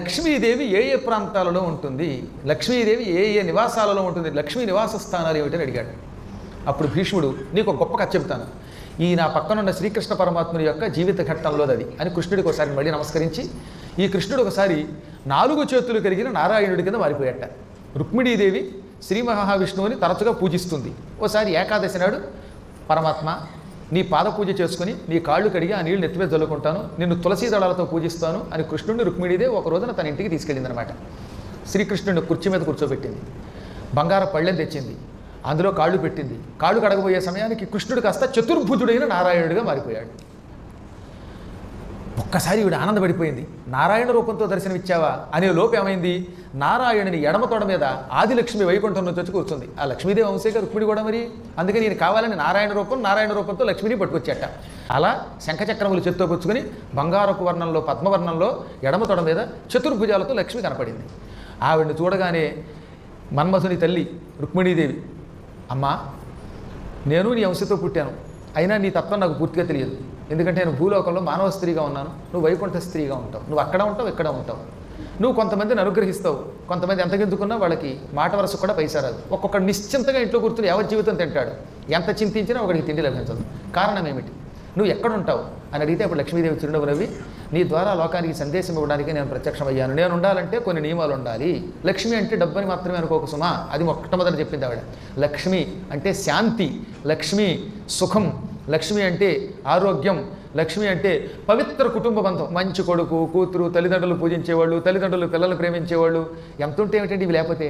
లక్ష్మీదేవి ఏ ఏ ప్రాంతాలలో ఉంటుంది? లక్ష్మీదేవి ఏ ఏ నివాసాలలో ఉంటుంది? లక్ష్మీ నివాస స్థానాలు ఏమిటని అడిగాడు. అప్పుడు భీష్ముడు నీకు ఒక గొప్ప కథ చెప్తాను ఈ నా పక్కనున్న శ్రీకృష్ణ పరమాత్ముని యొక్క జీవిత ఘట్టంలోది అది అని కృష్ణుడికి ఒకసారి మళ్ళీ నమస్కరించి ఈ కృష్ణుడు ఒకసారి నాలుగు చేతులు కలిగిన నారాయణుడి కింద మారిపోయాట. రుక్మిణీదేవి శ్రీ మహావిష్ణువుని తరచుగా పూజిస్తుంది. ఓసారి ఏకాదశి నాడు పరమాత్మ నీ పాద పూజ చేసుకుని నీ కాళ్ళు కడిగి ఆ నీళ్ళు నెత్తిమీద చల్లుకుంటాను నిన్ను తులసీ దళాలతో పూజిస్తాను అని కృష్ణుడిని రుక్మిడిదే ఒక రోజున తన ఇంటికి తీసుకెళ్ళిందనమాట. శ్రీకృష్ణుడిని కుర్చీ మీద కూర్చోబెట్టింది. బంగార పళ్ళెం తెచ్చింది. అందులో కాళ్ళు పెట్టింది. కాళ్ళు కడగబోయే సమయానికి కృష్ణుడు కాస్త చతుర్భుజుడైన నారాయణుడిగా మారిపోయాడు. ఒక్కసారి ఈవిడ ఆనందపడిపోయింది. నారాయణ రూపంతో దర్శనమిచ్చావా? అనే లోపు ఏమైంది? నారాయణుని ఎడమ తొడ మీద ఆదిలక్ష్మి వైకుంఠం నుంచి వచ్చి కూర్చుంది. ఆ లక్ష్మీదేవి వంశీక రుక్మిణి కూడా మరి? అందుకని నేను కావాలని నారాయణ రూపం నారాయణ రూపంతో లక్ష్మిని పట్టుకొచ్చాట. అలా శంఖచక్రములు చేత్తో పుచ్చుకొని బంగారపు వర్ణంలో పద్మవర్ణంలో ఎడమ తొడ మీద చతుర్భుజాలతో లక్ష్మి కనపడింది. ఆవిడని చూడగానే మన్మధుని తల్లి రుక్మిణీదేవి అమ్మా నేను నీ అంశతో పుట్టాను. అయినా నీ తత్వం నాకు పూర్తిగా తెలియదు. ఎందుకంటే నేను భూలోకంలో మానవ స్త్రీగా ఉన్నాను. నువ్వు వైకుంఠ స్త్రీగా ఉంటావు. నువ్వు అక్కడ ఉంటావు ఇక్కడ ఉంటావు. నువ్వు కొంతమందిని అనుగ్రహిస్తావు. కొంతమంది ఎంత గెంతుకున్నా వాళ్ళకి మాట వరస కూడా పైసా రాదు. ఒక్కొక్కడు నిశ్చింతగా ఇంట్లో కూర్చుని యావత్ జీవితం తింటాడు? ఎంత చింతించినా ఒకడికి తిండి లభించదు. కారణం ఏమిటి? నువ్వు ఎక్కడ ఉంటావు? అని అడిగితే అప్పుడు లక్ష్మీదేవి చిరునవ్వు రవి నీ ద్వారా లోకానికి సందేశం ఇవ్వడానికి నేను ప్రత్యక్షమయ్యాను. నేను ఉండాలంటే కొన్ని నియమాలు ఉండాలి. లక్ష్మి అంటే డబ్బుని మాత్రమే అనుకోక సుమా. అది మొట్టమొదటి చెప్పింది ఆవిడ. లక్ష్మి అంటే శాంతి. లక్ష్మి సుఖం. లక్ష్మి అంటే ఆరోగ్యం లక్ష్మి అంటే పవిత్ర కుటుంబ బంధం. మంచి కొడుకు కూతురు తల్లిదండ్రులు పూజించేవాళ్ళు తల్లిదండ్రులు పిల్లలు ప్రేమించేవాళ్ళు. ఎంత ఉంటే ఏమిటండి ఇవి లేకపోతే?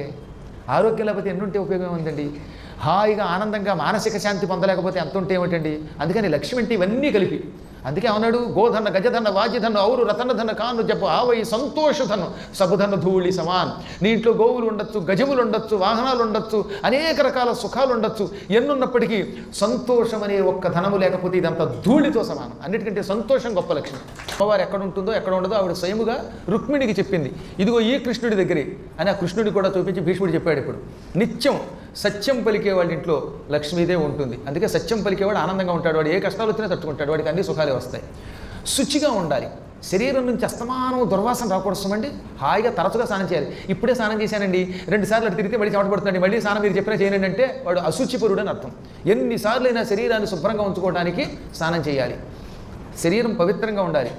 ఆరోగ్యం లేకపోతే ఎన్నుంటే ఉపయోగం ఉందండి? హాయిగా ఆనందంగా మానసిక శాంతి పొందలేకపోతే ఎంత ఉంటే ఏమిటండి? అందుకని లక్ష్మి అంటే ఇవన్నీ కలిపి అందుకే అన్నాడు గోధన గజధన వాజిధన ఔరు రతనధన కాను జపు ఆవై సంతోషధను సబుధన ధూళి సమాన్. నీ ఇంట్లో గోవులు ఉండొచ్చు గజములు ఉండొచ్చు వాహనాలు ఉండొచ్చు అనేక రకాల సుఖాలు ఉండొచ్చు. ఎన్నున్నప్పటికీ సంతోషం అనే ఒక్క ధనము లేకపోతే ఇదంతా ధూళితో సమానం. అన్నిటికంటే సంతోషం గొప్ప లక్షణం. అమ్మవారు ఎక్కడ ఉంటుందో ఎక్కడ ఉండదో ఆవిడ స్వయముగా రుక్మిణికి చెప్పింది. ఇదిగో ఈ కృష్ణుడి దగ్గరే అని ఆ కృష్ణుడి కూడా చూపించి భీష్ముడు చెప్పాడు ఇప్పుడు. నిత్యం సత్యం పలికే వాళ్ళ ఇంట్లో లక్ష్మీదే ఉంటుంది. అందుకే సత్యం పలికేవాడు ఆనందంగా ఉంటాడు. వాడు ఏ కష్టాలు వచ్చినా తట్టుకుంటాడు. వాడికి అన్ని సుఖాలే వస్తాయి. శుచిగా ఉండాలి. శరీరం నుంచి అస్తమానం దుర్వాసన రాకూడదండి హాయిగా తరచుగా స్నానం చేయాలి. ఇప్పుడే స్నానం చేశానండి. రెండు సార్లు అటు తిరిగితే మళ్ళీ చెమటపడుతుందండి. మళ్ళీ స్నానం మీరు చెప్పినా చేయనండి అంటే వాడు అశుచిపరుడు అని అర్థం. ఎన్నిసార్లు అయినా శరీరాన్ని శుభ్రంగా ఉంచుకోవడానికి స్నానం చేయాలి. శరీరం పవిత్రంగా ఉండాలి.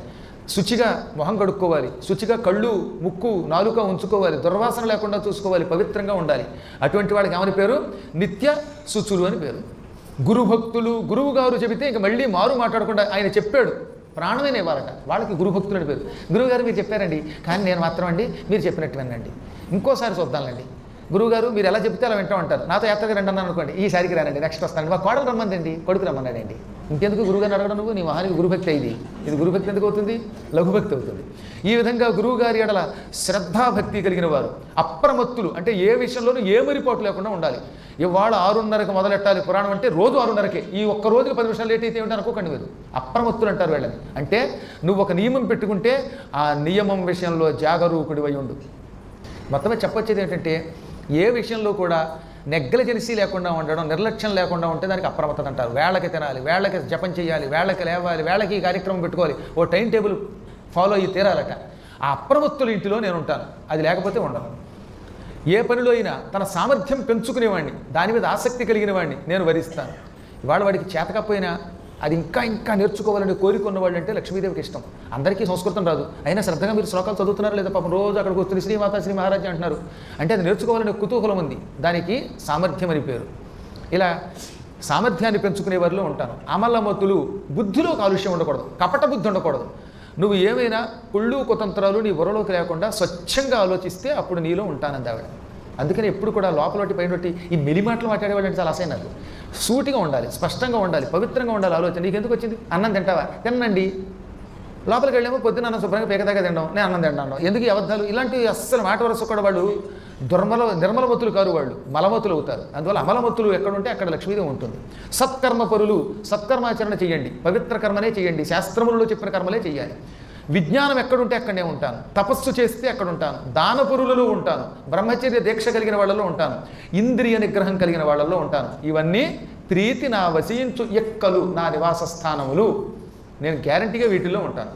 శుచిగా మొహం కడుక్కోవాలి శుచిగా కళ్ళు ముక్కు నాలుక ఉంచుకోవాలి దుర్వాసన లేకుండా చూసుకోవాలి పవిత్రంగా ఉండాలి. అటువంటి వాళ్ళకి ఏమని పేరు? నిత్య శుచులు అని పేరు. గురుభక్తులు గురువు గారు చెబితే ఇంక మళ్ళీ మారు మాట్లాడకుండా ఆయన చెప్పాడు. ప్రాణమైన ఇవ్వాలట వాళ్ళకి గురుభక్తులు అని పేరు. గురువుగారు మీరు చెప్పారండి. కానీ నేను మాత్రం అండి మీరు చెప్పినట్టు వినండి. ఇంకోసారి చూద్దాంలేండి. గురువుగారు మీరు ఎలా చెప్తే అలా వింటూ ఉంటారు. నాతో యాత్రకు రండి అన్నాను అనుకోండి. ఈసారికి రానండి. నెక్స్ట్ వస్తానండి. మా కోడలు రమ్మందండి. కొడుకు రమ్మన్నాడండి. ఇంకెందుకు గురువుగారిని అడగడం నువ్వు? నీ మహానికి గురుభక్తి అయింది. ఇది గురుభక్తి ఎందుకు అవుతుంది? లఘుభక్తి అవుతుంది. ఈ విధంగా గురువుగారి ఎడల శ్రద్ధాభక్తి కలిగిన వారు అప్రమత్తులు అంటే ఏ విషయంలోనూ ఏ మరిపోటు లేకుండా ఉండాలి. ఇవాళ ఆరున్నరకు మొదలెట్టాలి పురాణం అంటే రోజు ఆరున్నరకే. ఈ ఒక్క రోజుకి పది నిమిషాలు లేట్ అయితే ఏమిటి అనుకోకండి మీరు? అప్రమత్తులు అంటారు వీళ్ళని. అంటే నువ్వు ఒక నియమం పెట్టుకుంటే ఆ నియమం విషయంలో జాగరూకుడివై ఉండు. మొత్తమే చెప్పొచ్చేది ఏంటంటే ఏ విషయంలో కూడా నెగ్లజెన్సీ లేకుండా ఉండడం నిర్లక్ష్యం లేకుండా ఉంటే దానికి అప్రమత్తత అంటారు. వేళకి తినాలి వేళకి జపం చేయాలి వేళకి లేవాలి వేళకి ఈ కార్యక్రమం పెట్టుకోవాలి. ఓ టైం టేబుల్ ఫాలో అయ్యి తీరాలట. ఆ అప్రమత్తుల ఇంటిలో నేను ఉంటాను. అది లేకపోతే ఉండను ఏ పనిలో అయినా తన సామర్థ్యం పెంచుకునేవాడిని దాని మీద ఆసక్తి కలిగిన వాడిని నేను వరిస్తాను. ఇవాళ వాడికి చేతకపోయినా అది ఇంకా ఇంకా నేర్చుకోవాలని కోరికున్న వాళ్ళు అంటే లక్ష్మీదేవికి ఇష్టం. అందరికీ సంస్కృతం రాదు. అయినా శ్రద్ధగా మీరు శ్లోకాలు చదువుతున్నారు లేదా పాపం రోజు అక్కడికి వస్తుంది శ్రీమాత శ్రీ మహారాజా అంటున్నారు. అంటే అది నేర్చుకోవాలనే కుతూహలం ఉంది. దానికి సామర్థ్యం అని పేరు. ఇలా సామర్థ్యాన్ని పెంచుకునే వారిలో ఉంటాను. అమలమతులు బుద్ధిలో కాలుష్యం ఉండకూడదు. కపట బుద్ధి ఉండకూడదు. నువ్వు ఏమైనా కుళ్ళు కుతంత్రాలు నీ బుర్రలోకి లేకుండా స్వచ్ఛంగా ఆలోచిస్తే అప్పుడు నీలో ఉంటానంది ఆవిడ. అందుకని ఎప్పుడు కూడా లోపలొట్టి పైన ఈ మెలిమాటలు మాట్లాడేవాళ్ళు చాలా అసహ్యం నాకు. సూటిగా ఉండాలి స్పష్టంగా ఉండాలి పవిత్రంగా ఉండాలి ఆలోచన. నీకు ఎందుకు వచ్చింది? అన్నం తింటావా? తినండి లోపలికి వెళ్ళేమో పొద్దున అన్నం శుభ్రంగా పేకదాకా తినడం నేను అన్నం తింటాను. ఎందుకు అబద్ధాలు? ఇలాంటి అస్సలు మాట వరుస కూడా వాళ్ళు దుర్మల నిర్మలమతులు కారు వాళ్ళు మలమతులు అవుతారు. అందువల్ల అమలమతులు ఎక్కడ ఉంటే అక్కడ లక్ష్మీదేవి ఉంటుంది. సత్కర్మ పరులు సత్కర్మాచరణ చేయండి పవిత్ర కర్మనే చేయండి శాస్త్రములలో చెప్పిన కర్మలే చేయాలి విజ్ఞానం ఎక్కడుంటే అక్కడే ఉంటాను. తపస్సు చేస్తే అక్కడ ఉంటాను. దానపురులలో ఉంటాను. బ్రహ్మచర్య దీక్ష కలిగిన వాళ్ళలో ఉంటాను. ఇంద్రియ నిగ్రహం కలిగిన వాళ్ళలో ఉంటాను. ఇవన్నీ ప్రీతి నా వసించు ఎక్కలు నా నివాస స్థానములు నేను గ్యారంటీగా వీటిల్లో ఉంటాను.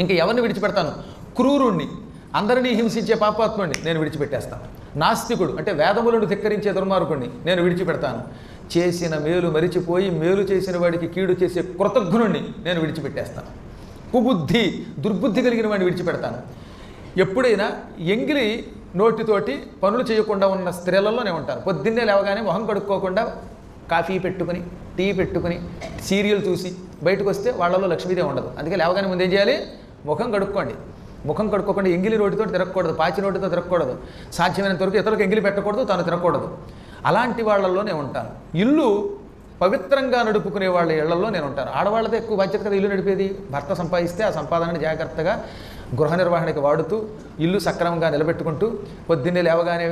ఇంకా ఎవరిని విడిచిపెడతాను? క్రూరుణ్ణి. అందరినీ హింసించే పాపాత్ముడిని నేను విడిచిపెట్టేస్తాను. నాస్తికుడు అంటే వేదములను ధిక్కరించే దుర్మార్గుడిని నేను విడిచిపెడతాను. చేసిన మేలు మరిచిపోయి మేలు చేసిన వాడికి కీడు చేసే కృతజ్ఞుణ్ణి నేను విడిచిపెట్టేస్తాను. కుబుద్ధి దుర్బుద్ధి కలిగిన వాడిని విడిచిపెడతాను. ఎప్పుడైనా ఎంగిలి నోటితోటి పనులు చేయకుండా ఉన్న స్త్రీలలోనే ఉంటారు పొద్దున్నే లేవగానే మొహం కడుక్కోకుండా కాఫీ పెట్టుకుని టీ పెట్టుకుని సీరియల్ చూసి బయటకు వస్తే వాళ్ళలో లక్ష్మీదేవి ఉండదు. అందుకే లేవగానే ముందేం చేయాలి? ముఖం కడుక్కోండి. ముఖం కడుక్కోకుండా ఎంగిలి నోటితో తిరగకూడదు పాచి నోటితో తిరగకూడదు. సాధ్యమైనంత వరకు ఇతరులకు ఎంగిలి పెట్టకూడదు తాను తిరగకూడదు. అలాంటి వాళ్ళలోనే ఉంటాను. ఇల్లు పవిత్రంగా నడుపుకునే వాళ్ళ ఇళ్ళలో నేను ఉంటాను. ఆడవాళ్ళతో ఎక్కువ బాధ్యత కదా ఇల్లు నడిపేది. భర్త సంపాదిస్తే ఆ సంపాదనని జాగ్రత్తగా గృహ నిర్వహణకి వాడుతూ ఇల్లు సక్రమంగా నిలబెట్టుకుంటూ పొద్దున్నే లేవగానే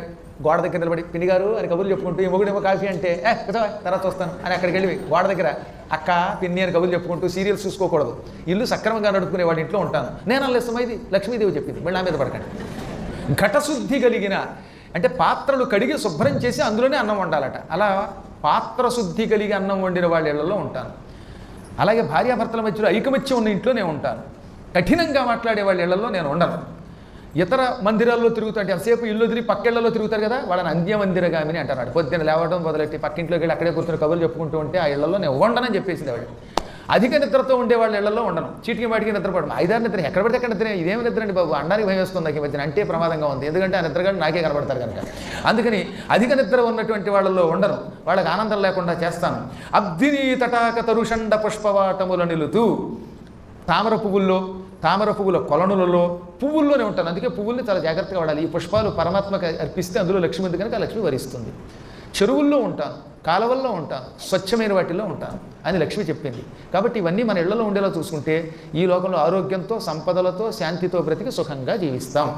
గోడ దగ్గర నిలబడి పిన్ని గారు అని కబుర్లు చెప్పుకుంటూ ఈ మొగుడేమో కాఫీ అంటే ఏ తర్వాత వస్తాను అని అక్కడికి వెళ్ళి గోడ దగ్గర. అక్క పిన్ని అని కబుర్లు చెప్పుకుంటూ సీరియల్స్ చూసుకోకూడదు. ఇల్లు సక్రమంగా నడుపుకునే వాడి ఇంట్లో ఉంటాను. నేను అల్లెస్తమా ఇది లక్ష్మీదేవి చెప్పింది. మళ్ళీ నా మీద పడకండి. ఘటశుద్ధి కలిగిన అంటే పాత్రలు కడిగి శుభ్రం చేసి అందులోనే అన్నం వండాలట. అలా పాత్ర శుద్ధి కలిగి అన్నం వండిన వాళ్ళ ఇళ్ళలో ఉంటాను. అలాగే భార్యాభర్తల మధ్యలో ఐకమత్యం ఉన్న ఇంట్లోనే ఉంటాను. కఠినంగా మాట్లాడే వాళ్ళ ఇళ్ళలో నేను ఉండను. ఇతర మందిరాల్లో తిరుగుతుంటే ఎంతసేపు ఇల్లు వదిలి పక్కిళ్ళలో తిరుగుతారు కదా వాళ్ళని అంత్యమందిరగామిని అంటారు. పొద్దున్న లేవడం మొదలెట్టి పక్కింట్లోకి వెళ్ళి అక్కడే కూర్చుని కబుర్లు చెప్పుకుంటూ ఉంటే ఆ ఇళ్ళలో నేను ఉండనని చెప్పేసింది ఆవిడ. అధిక నిద్రతో ఉండే వాళ్ళ ఇళ్ళలో ఉండను. చీటికి వాటికి నిద్రపడడం ఐదారు నిద్ర ఎక్కడ పడితే అక్కడ నిద్ర ఇదేమి నిద్ర అండి బాబు? అండానికి భయం వేస్తుంది నాకు ఈ మధ్యన. అంటే ప్రమాదంగా ఉంది. ఎందుకంటే ఆ నిద్రగాడు నాకే కనబడతారు కనుక. అందుకని అధిక నిద్ర ఉన్నటువంటి వాళ్ళలో ఉండను. వాళ్ళకి ఆనందం లేకుండా చేస్తాను. అబ్దిని తటాక తరుషండ పుష్పవాటముల నిలుతూ తామర పువ్వుల్లో తామర పువ్వుల కొలనులలో పువ్వుల్లోనే ఉంటాను. అందుకే పువ్వుల్ని చాలా జాగ్రత్తగా వాడాలి. ఈ పుష్పాలు పరమాత్మకు అర్పిస్తే అందులో లక్ష్మి ఉంది కనుక లక్ష్మి వరిస్తుంది. చెరువుల్లో ఉంటాను. కాలవల్లో ఉంటాను స్వచ్ఛమైన వాటిలో ఉంటాను అని లక్ష్మి చెప్పింది. కాబట్టి ఇవన్నీ మన ఇళ్ళలో ఉండేలా చూసుకుంటే ఈ లోకంలో ఆరోగ్యంతో సంపదలతో శాంతితో బ్రతికి సుఖంగా జీవిస్తాం.